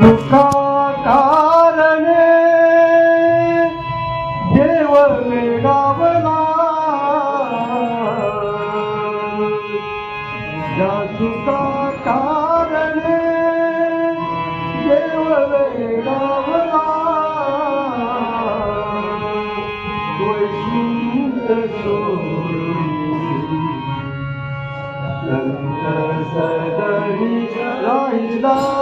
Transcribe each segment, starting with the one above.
दुःखा कारणे देव मेळावला या सुखा कारणे देव मेळावला वैकुंठ सोडून सदरी राहिला.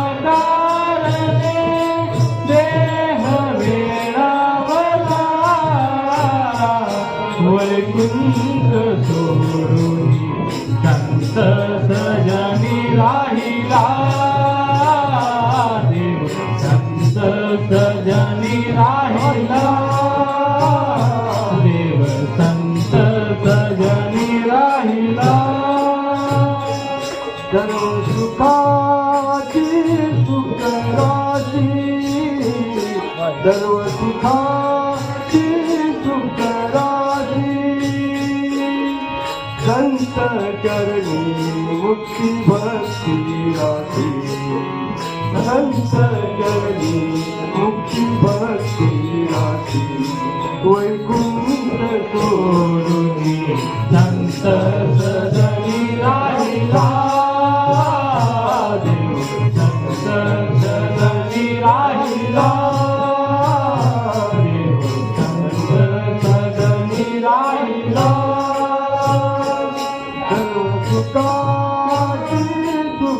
संत सजनी राहिला. देव संत सजनी राहिला. देव संत सजनी राहिला. सर्व सुखाची सुखराशी सर्व सुखाची सुख चरणी मुक्ती भक्ती राशी संत चरणी मुक्ती भक्ती राशी वैकुंठ सोडून संत सदनी राहिला.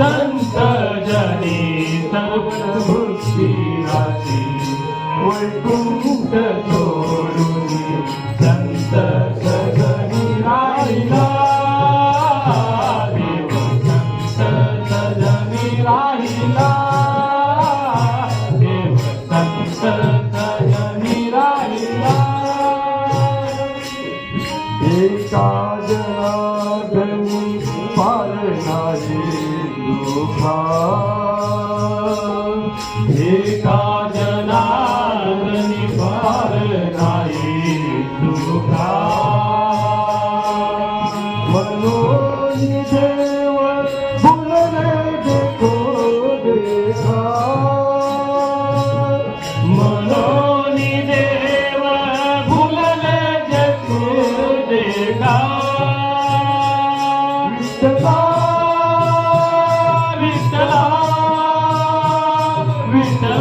संत जने सर्व वैकुंठ सोडून संत सजनी राहिला. देव संत सजनी राहिला. देव संत सजनी राहिला एका जनाधनी पार नाही. एका जनार्दनी पार नाही सुखा मनोनी देव भुलले देखो देखा मनोनी देव भुलले जगू